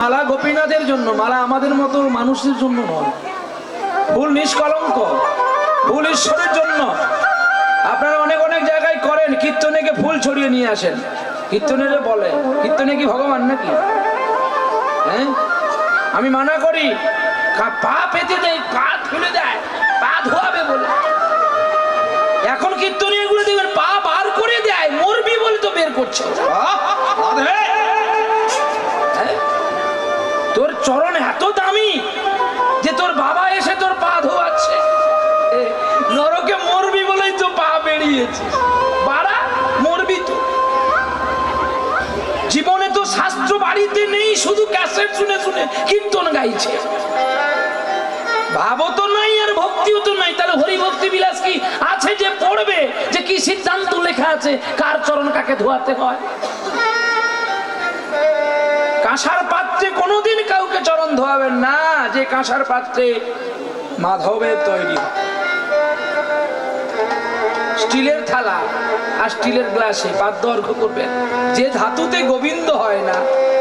মালা গোপীনাথের জন্য মালা আমাদের মতো মানুষের জন্য নয় ফুল নিষ্কলঙ্ক ফুল ঈশ্বরের জন্য আপনারা অনেক অনেক জায়গায় করেন কীর্তনেকে ফুল ছড়িয়ে নিয়ে আসেন কীর্তনের বলে কীর্তনে কি ভগবান নাকি হ্যাঁ আমি মানা করি পা পেতে দেয় পা খুলে দেয় পা ধোয়াবে বলে এখন কীর্তনে এগুলো দেখবেন পা বার করে দেয় মরবি বলে তো বের করছে চরণ এত দামি যে তোর বাবা এসে তোর পা ধোয়াচ্ছে। নরকে মরবি বলেই তো পা বেরিয়েছে বাড়া, মরবি তো। জীবনে তো শাস্ত্র বাড়িতে নেই, শুধু ক্যাসেট শুনে শুনে কীর্তন গাইছে। ভাবও তো নাই আর ভক্তিও তো নাই, তাহলে হরি ভক্তি বিলাস কি? আছে যে পড়বে, যে কি সিদ্ধান্ত লেখা আছে, কার চরণ কাকে ধোয়াতে হয়? কাঁসার পাত্রে কোনোদিন কাউকে চরণ ধোয়াবেন না, যে কাঁসার পাত্রে মাধবের তৈরি স্টিলের থালা আর স্টিলের গ্লাসে পাদ্য অর্ঘ করবেন। যে ধাতুতে গোবিন্দ হয় না,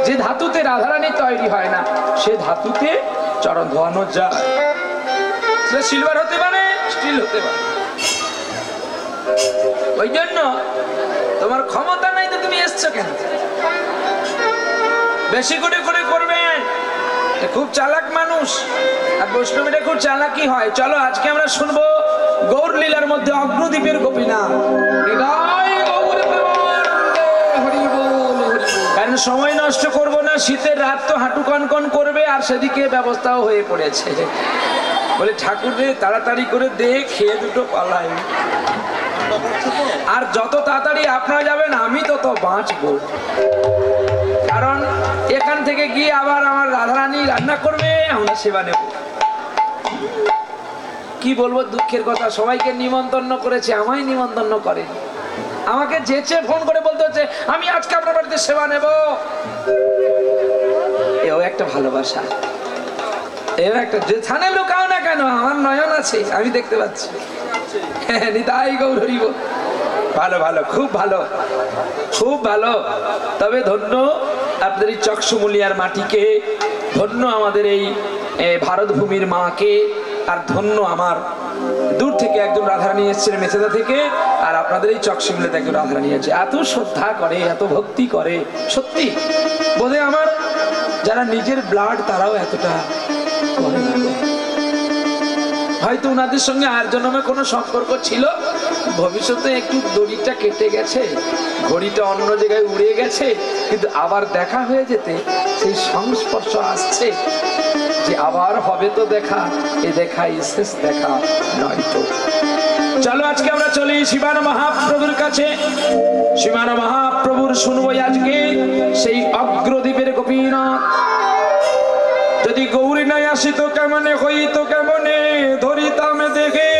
যে ধাতুতে রাধারানী তৈরি হয় না, সে ধাতুতে চরণ ধোয়ানো যায়। সেটা সিলভার হতে পারে স্টিল হতে পারে। ওই জন্য তোমার ক্ষমতা নাই তো তুমি এসছো কেন? বেশি করে করে করবেন খুব চালাক মানুষ। আর বৈষ্ণবীরা খুব চালাকি হয়। চলো আজকে আমরা শুনব গৌর লীলার মধ্যে অগ্রদ্বীপের বল। কারণ সময় নষ্ট করব না শীতের রাত তো হাঁটু কনকন করবে আর সেদিকে ব্যবস্থাও হয়ে পড়েছে। বলে ঠাকুর রে তাড়াতাড়ি করে দে খেয়ে দুটো পালাই। আর যত তাড়াতাড়ি আপনারা যাবেন, আমি তত বাঁচবো। কারণ এখান থেকে গিয়ে আবার আমার রাধারানী রান্না করবে, আমরা সেবা নেব। কি বলব দুঃখের কথা? সবাইকে নিমন্ত্রণ করেছে, আমায় নিমন্ত্রণ করে। আমাকে যেচে ফোন করে বলতে হচ্ছে, আমি আজকে আপনার বাড়িতে সেবা নেব। এও একটা ভালোবাসা। এও একটা যেখানে লুকাও না কেন? আমার নয়ন আছে, আমি দেখতে পাচ্ছি। নিতাই গৌরী ভালো ভালো, খুব ভালো খুব ভালো। তবে ধন্য আপনাদের এই চকসমুলিয়ার মাটিকে, ধন্য আমাদের এই ভারত ভূমির মাকে, আর ধন্য আমার দূর থেকে একজন রাধারানী এসেছেন মেচেদা থেকে, আর আপনাদের এই চকসমুলিয়াতে একজন রাধারানী আছে। এত শ্রদ্ধা করে, এত ভক্তি করে, সত্যি, বোধহয় আমার যারা নিজের ব্লাড তারাও এতটা করে। হয়তো ওনাদের সঙ্গে আর জন্মে কোনো সম্পর্ক ছিল? ভবিষ্যতে একটু দড়িটা কেটে গেছে, ঘড়িটা অন্য জায়গায় উড়ে গেছে, কিন্তু আবার দেখা হয়ে যেতে সেই সংস্পর্শ আসছে যে আবার হবে তো দেখা, এ দেখাই শেষ দেখা নয় তো। চলো আজকে আমরা চলি শিবান মহাপ্রভুর কাছে। শিবান মহাপ্রভুর শুনব আজকে সেই অগ্রদ্বীপের গোপীনাথ। যদি গৌরী নাই আসিত কেমনে হইত কেমনে? ধরিতাম দেখে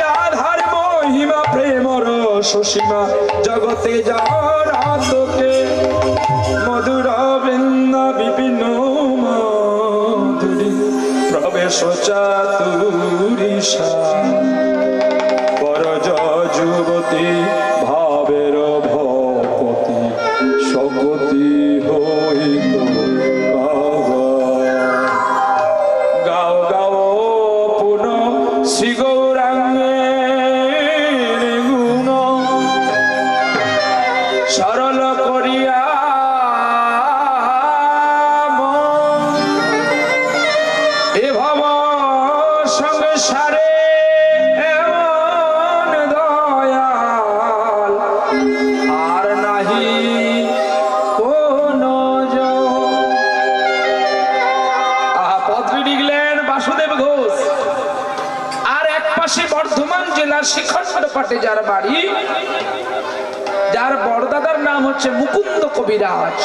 রাধার মহিমা প্রেম রসীমা জগতে যাওয়ারকে মধুর বৃন্দা বিপিন প্রবেশ চাতুরিষা পাটে যার বাড়ি। যার বড়দাদার নাম হচ্ছে মুকুন্দ কবিরাজ।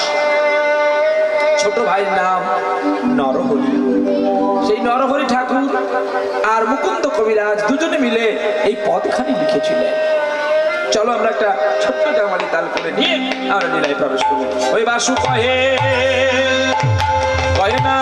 ছোট ভাইয়ের নাম নরহরি। সেই নরহরি ঠাকুর আর মুকুন্দ কবিরাজ দুজনে মিলে এই পদখানি লিখেছিলেন। চলো আমরা একটা ছোট্ট জামালি তাল করে নিয়ে আমরা লীলায় প্রবেশ করব ওই বাসু কহে কহে না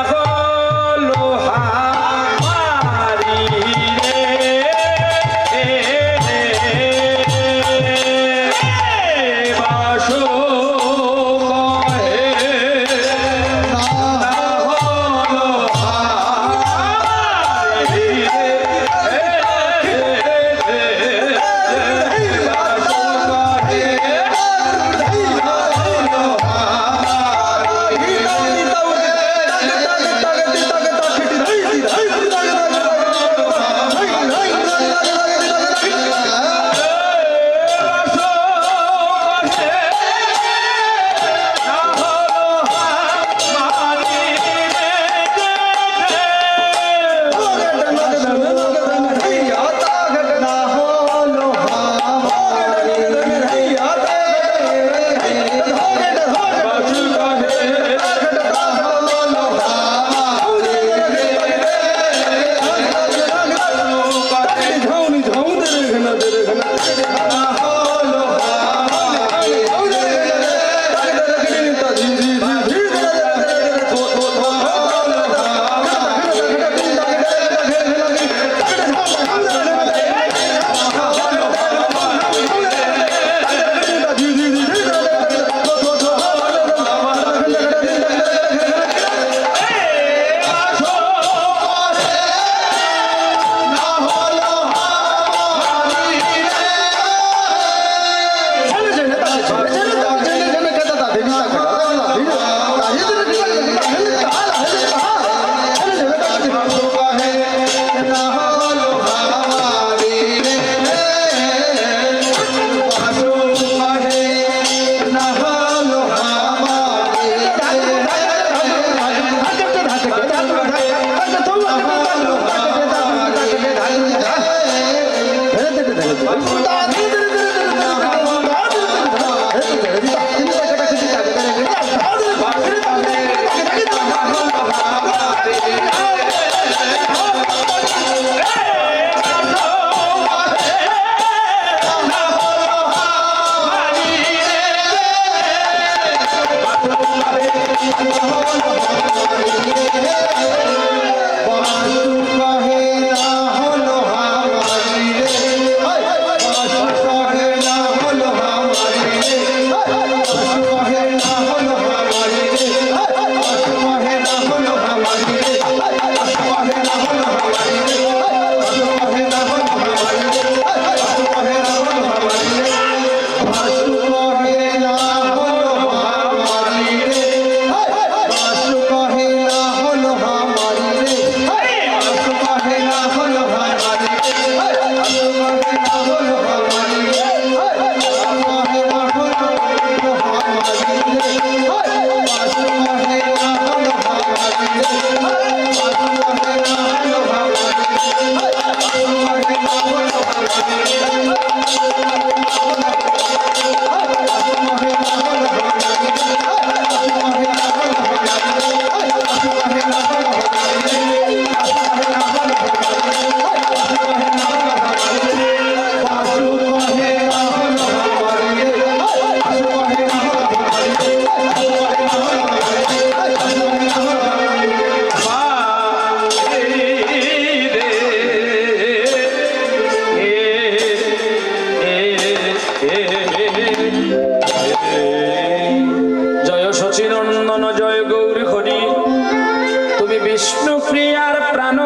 বিষ্ণু প্রিয়ার প্রাণ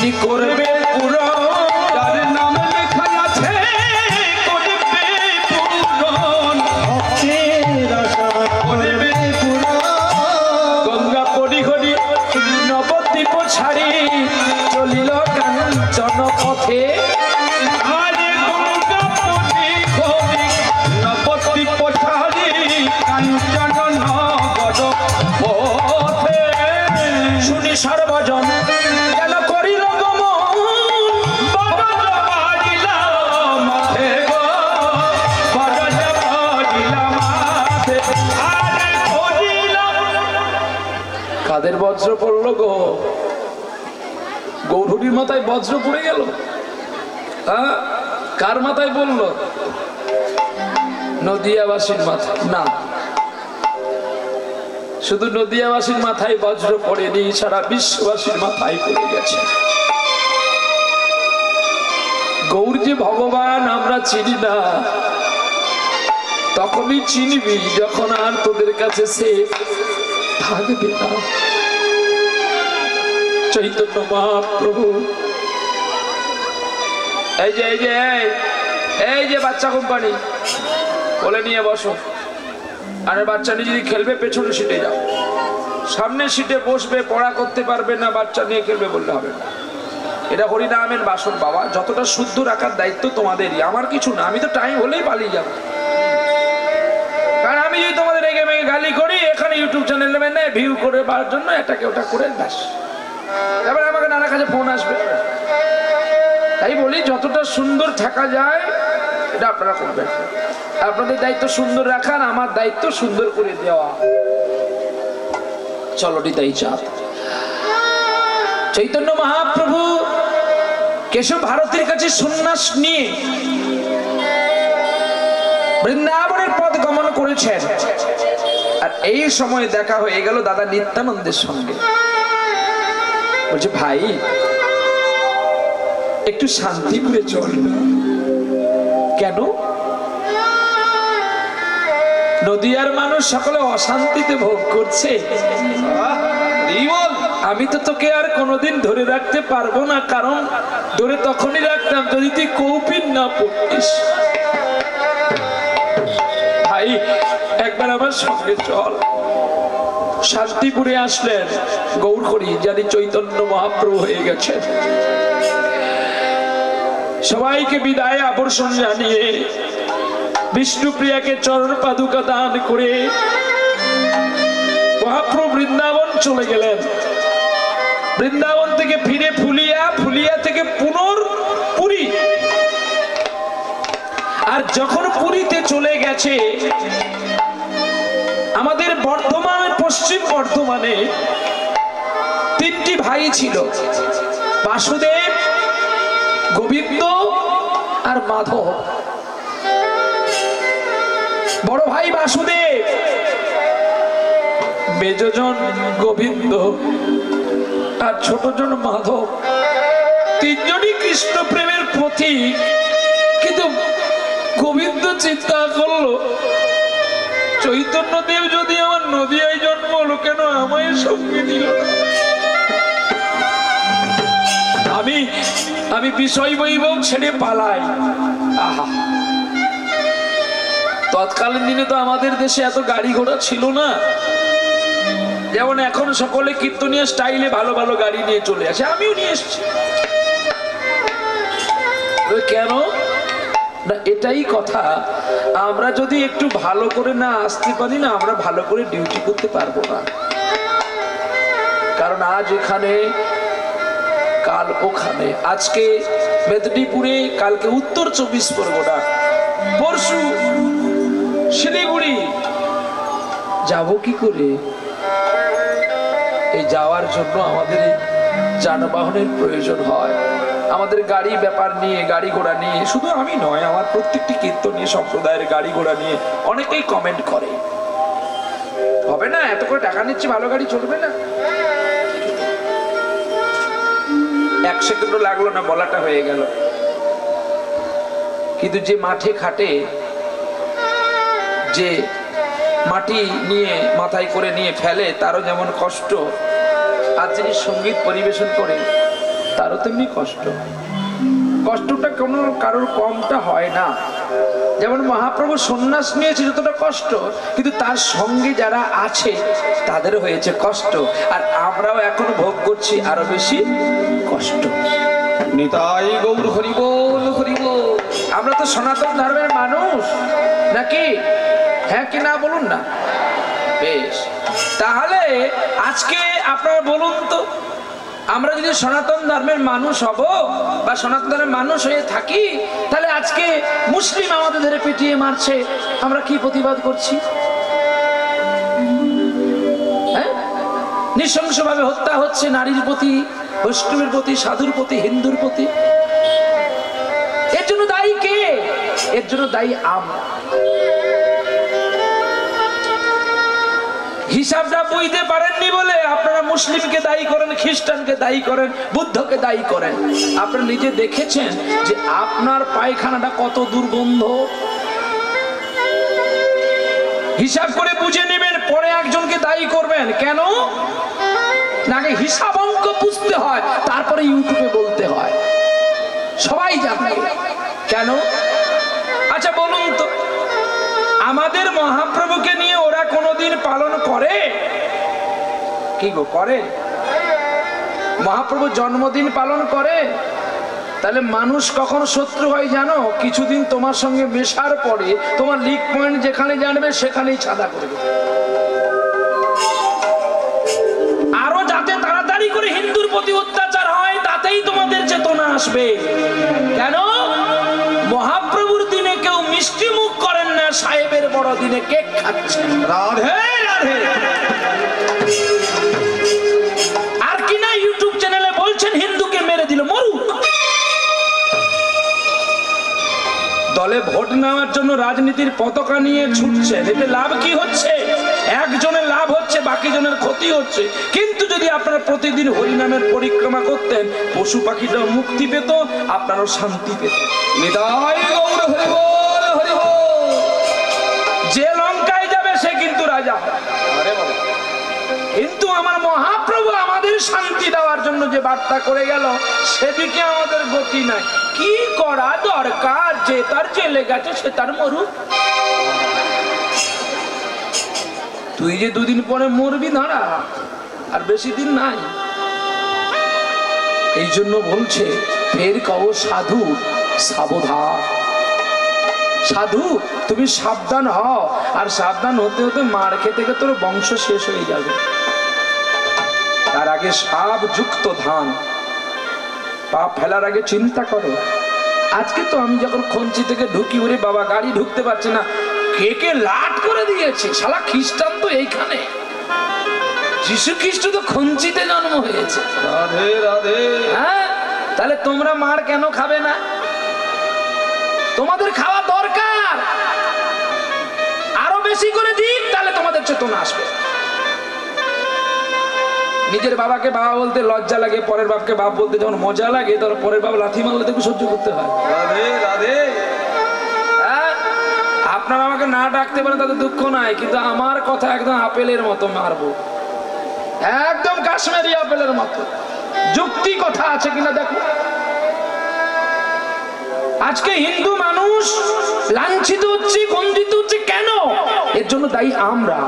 তিনি করবে পুরা। যার নাম লেখা আছে করবে পূরণ করবে পূরণ গঙ্গা পরি নবদ্বীপ ছাড়ি চলিল কাঞ্চন পথে আরে বজ্র পড়ল গো। গৌরীর মাথায় বজ্র পড়ে গেল। হ্যাঁ? কার মাথায় পড়ল? নদিয়াবাসীর মাথায়। না। শুধু নদিয়াবাসীর মাথায় বজ্র পড়েনি, সারা বিশ্ববাসীর মাথায় পড়ে গেছে। গৌর যে ভগবান, আমরা চিনি না। তখনই চিনবি, যখন আর তোদের কাছে সে থাকবে না। চৈতন্য মহাপ্রভু এই যে এই যে এই, যে বাচ্চা কোম্পানি বলে নিয়ে বসো। আর বাচ্চা নিয়ে যদি খেলবে পেছনে সিটে যাও। সামনে সিটে বসবে পড়া করতে পারবে না বাচ্চা নিয়ে খেলবে বললে হবে না। এটা হরিনামের বাসন বাবা যতটা শুদ্ধ রাখার দায়িত্ব তোমাদেরই। আমার কিছু না আমি তো টাইম হলেই পালিয়ে যাব। কারণ আমি যদি তোমাদের রেগে মেগে গালি করি এখানে ইউটিউব চ্যানেল নেবেন না ভিউ করে পাওয়ার জন্য এটাকে ওটা করে ব্যাস। এবার আমাকে নানা কাছে ফোন আসবে। তাই বলি, যতটা সুন্দর থাকা যায়, এটা আপনারা করবেন। আপনাদের দায়িত্ব সুন্দর রাখার আমার দায়িত্ব সুন্দর করে দেওয়া। চলো তাই চাপ চৈতন্য মহাপ্রভু, কেশব ভারতের কাছে সন্ন্যাস নিয়ে বৃন্দাবনের পথ গমন করেছেন। আর এই সময় দেখা হয়ে গেল দাদা নিত্যানন্দের সঙ্গে। বলছে, ভাই, একটু শান্তিপুরে চল। কেন? নদিয়ার মানুষ সকলে অশান্তিতে ভোগ করছে। আমি তো তোকে আর কোনোদিন ধরে রাখতে পারব না, কারণ ধরে তখনই রাখতাম যদি তুই কৌপিন না পড়তিস। ভাই, একবার আমার সঙ্গে চল। শান্তিপুরে আসলেন গৌর করি জানি চৈতন্য মহাপ্রভু হয়ে গেছেন। সবাইকে বিদায়, আবর্ষণ জানিয়ে বিষ্ণুপ্রিয়াকে চরণ পাদুকা দান করে মহাপ্রভু বৃন্দাবন চলে গেলেন। বৃন্দাবন থেকে ফিরে ফুলিয়া ফুলিয়া থেকে পুনর পুরী। আর যখন পুরীতে চলে গেছে, আমাদের বর্ধমান পশ্চিম বর্ধমানে তিনটি ভাই ছিল। বাসুদেব, গোবিন্দ আর মাধব। বড় ভাই বাসুদেব, মেজজন গোবিন্দ আর ছোটজন মাধব। তিনজনই কৃষ্ণ প্রেমের প্রতীক, কিন্তু গোবিন্দ চিন্তা করল চৈতন্য দেব যদি আমার নদিয়ায় জন্ম হলো কেন আমায় সঙ্গে দিল আমি আমি বিষয় বৈভব ছেড়ে পালাই। আহা। তৎকালীন দিনে তো আমাদের দেশে এত গাড়ি ঘোড়া ছিল না। যেমন এখন সকলে কীর্তনীয় স্টাইলে ভালো ভালো গাড়ি নিয়ে চলে আসে। আমিও নিয়ে এসেছি। কেন? না, এটাই কথা। আমরা যদি একটু ভালো করে না আসতে পারি না, আমরা ভালো করে ডিউটি করতে পারব না। কারণ আজ এখানে, কাল ওখানে। আজকে মেদিনীপুরে, কালকে উত্তর চব্বিশ পরগনা। পরশু শিলিগুড়ি। যাব কি করে? এই যাওয়ার জন্য আমাদের এই যানবাহনের প্রয়োজন হয়। আমাদের গাড়ি ব্যাপার নিয়ে, গাড়ি ঘোড়া নিয়ে, শুধু আমি নয়, আমার প্রত্যেকটি কীর্তনীয় সম্প্রদায়ের গাড়ি ঘোড়া নিয়ে অনেকেই কমেন্ট করে। হবে না? এত করে টাকা নিচ্ছে, ভালো গাড়ি চলবে না? এক সেকেন্ডও লাগল না, বলাটা হয়ে গেল। কিন্তু যে মাঠে খাটে, যে মাটি নিয়ে, মাথায় করে নিয়ে ফেলে, তারও যেমন কষ্ট, আর যিনি সংগীত পরিবেশন করে তারও তেমনি কষ্ট। কষ্টটা কোনো কারোর কমটা হয় না। যেমন মহাপ্রভু সন্ন্যাস নিয়েছে যতটা কষ্ট কিন্তু তার সঙ্গে যারা আছে তাদের হয়েছে কষ্ট। আর আমরাও এখন ভোগ করছি আরও বেশি কষ্ট। নিতাই গৌর হরি বল হরিব আমরা তো সনাতন ধর্মের মানুষ নাকি? হ্যাঁ কি না বলুন না? বেশ। তাহলে আজকে আপনারা বলুন তো আমরা যদি সনাতন ধর্মের মানুষ হব বা সনাতন ধর্মের মানুষ হয়ে থাকি, তাহলে আজকে মুসলিম আমাদের ধরে পিটিয়ে মারছে। আমরা কি প্রতিবাদ করছি? হ্যাঁ? নৃশংসভাবে হত্যা হচ্ছে নারীর প্রতি, বৈষ্ণবের প্রতি, সাধুর প্রতি, হিন্দুর প্রতি। এর জন্য দায়ী কে? এর জন্য দায়ী আমরা হিসাবটা বুঝতে পারেননি বলে আপনারা মুসলিমকে দায়ী করেন, খ্রিস্টানকে দায়ী করেন, বুদ্ধকে দায়ী করেন। আপনারা নিজে দেখেছেন যে আপনার পায়খানাটা কত দুর্গন্ধ? হিসাব করে বুঝে নেবেন, পরে একজনকে দায়ী করবেন। কেন? নাকি হিসাব অঙ্ক বুঝতে হয়, তারপরে ইউটিউবে বলতে হয়। সবাই জানে। কেন? আচ্ছা বলুন তো। আমাদের মহাপ্রভুকে নিয়ে ওরা কোনোদিন পালন করে? কি গো, করে? মহাপ্রভু জন্মদিন পালন করে? তাহলে মানুষ কখন শত্রু হয় জানো? কিছুদিন তোমার সঙ্গে মেশার পরে তোমার লিক পয়েন্ট যেখানে জানবে সেখানেই ছাদা করবে। আরও যাতে তাড়াতাড়ি করে হিন্দুর প্রতি অত্যাচার হয়, তাতেই তোমাদের চেতনা আসবে। সাহেবের বড় দিনে কেক খাচ্ছেন রাধে রাধে। আর কি না ইউটিউব চ্যানেলে বলছেন হিন্দুকে মেরে দিল মরুক। দলে ভোট নেওয়ার জন্য রাজনীতির পতাকা নিয়ে ছুটছেন এতে লাভ কি হচ্ছে? একজনের লাভ হচ্ছে বাকি জনের ক্ষতি হচ্ছে। কিন্তু যদি আপনারা প্রতিদিন হরিনামের পরিক্রমা করতেন পশু পাখিটাও মুক্তি পেত আপনারও শান্তি পেত। নিতাই গৌর হরি বল। রাজা। কিন্তু আমার মহাপ্রভু আমাদের শান্তি দেওয়ার জন্য যে বার্তা করে গেল, সেদিকে আমাদের গতি নাই। কি করা দরকার? যে তার জেলে গেছে, সে তার মরুক। তুই যে দুদিন পরে মরবি, দাঁড়া। আর বেশি দিন নাই। এই জন্য বলছে, ফের কও সাধু, সাবধান। সাধু তুমি সাবধান হও। আর সাবধান হতে হতে মার খেতে খেতে তোর বংশ শেষ হয়ে যাবে। তার আগে সাপ যুক্ত ধান। পাপ ফেলার আগে চিন্তা করো। আজকে তো আমি যখন খঞ্চি থেকে ঢুকি উড়ে বাবা গাড়ি ঢুকতে পারছে না কে কে লাট করে দিয়েছে? শালা খ্রিস্টান তো এইখানে। যিশু খ্রিস্ট তো খঞ্চিতে জন্ম হয়েছে। রাধে রাধে। হ্যাঁ? তাহলে তোমরা মার কেন খাবে না? তোমাদের খাওয়া দরকার। আরও বেশি করে দিক তাহলে তোমাদের চেতনা আসবে। নিজের বাবাকে বাবা বলতে লজ্জা লাগে পরের বাপকে বাপ বলতে যখন মজা লাগে তখন পরের বাপ লাথি মারলে দেখো সহ্য করতে হয়। হ্যাঁ? আপনারা আমাকে না ডাকতে পারেন তাদের দুঃখ নাই কিন্তু আমার কথা একদম আপেলের মতো মারবো। একদম কাশ্মীরি আপেলের মতো। যুক্তি কথা আছে কিনা দেখো। আজকে হিন্দু মানুষ লাঞ্ছিত হচ্ছে গঞ্জিত হচ্ছে কেন? এর জন্য দায়ী আমরা।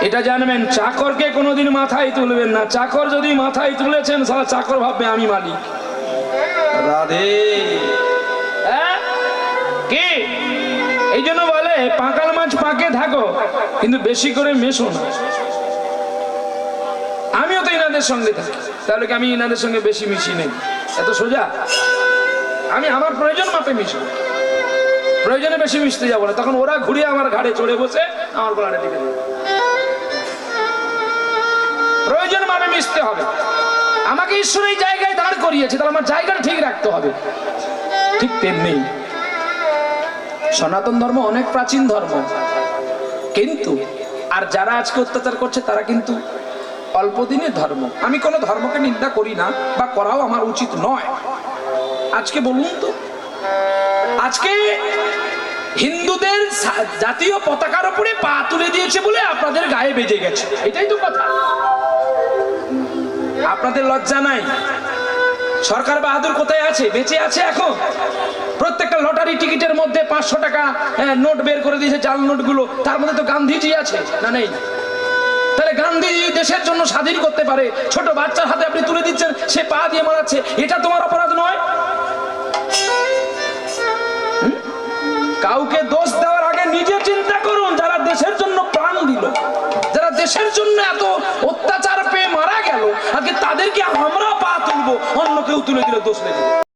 এটা জানবেন চাকরকে কোনোদিন মাথায় তুলবেন না। চাকর যদি মাথায় তুলেছেন সারা চাকর ভাববে আমি মালিক। রাধে। হ্যাঁ? কি? এই জন্য বলে পাকাল মাছ পাকে থাকো কিন্তু বেশি করে মেশো না। আমিও তো ইনাদের সঙ্গে থাকি তাহলে কি আমি ইনাদের সঙ্গে বেশি মিশি নেই? এত সোজা? আমি আমার প্রয়োজন মাপে মিশি প্রয়োজনে বেশি মিশতে যাব না। তখন ওরা ঘুরে আমার ঘাড়ে চড়ে বসে আমার টিকে দেবে। প্রয়োজন মাপে মিশতে হবে। আমাকে ঈশ্বর এই জায়গায় দাঁড় করিয়েছে, তাহলে আমার জায়গাটা ঠিক রাখতে হবে। ঠিক তেমনি সনাতন ধর্ম অনেক প্রাচীন ধর্ম। কিন্তু, আর যারা আজকে অত্যাচার করছে, তারা কিন্তু অল্প দিনের ধর্ম। আমি কোনো ধর্মকে নিন্দা করি না, বা করাও আমার উচিত নয়। আজকে বলুন তো। আজকে হিন্দুদের জাতীয় পতাকার উপরে পা তুলে দিয়েছে বলে আপনাদের গায়ে বেজে গেছে। এটাই তো কথা। আপনাদের লজ্জা নাই? সরকার বাহাদুর কোথায় আছে? বেঁচে আছে এখন? প্রত্যেকটা লটারি টিকিটের মধ্যে পাঁচশো টাকা হ্যাঁ, নোট বের করে দিয়েছে জাল নোটগুলো। তার মধ্যে তো গান্ধীজি আছে না নেই? তাহলে গান্ধীজি দেশের জন্য স্বাধীন করতে পারে। ছোট বাচ্চার হাতে আপনি তুলে দিচ্ছেন, সে পা দিয়ে মারাচ্ছে। এটা তোমার অপরাধ নয়। কাউকে দোষ দেওয়ার আগে নিজে চিন্তা করুন, যারা দেশের জন্য প্রাণ দিল, যারা দেশের জন্য এত অত্যাচার পেয়ে মারা গেল, আগে তাদেরকে আমরা পা তুলবো, অন্য কেউ তুলে দিলে দোষ যাবে।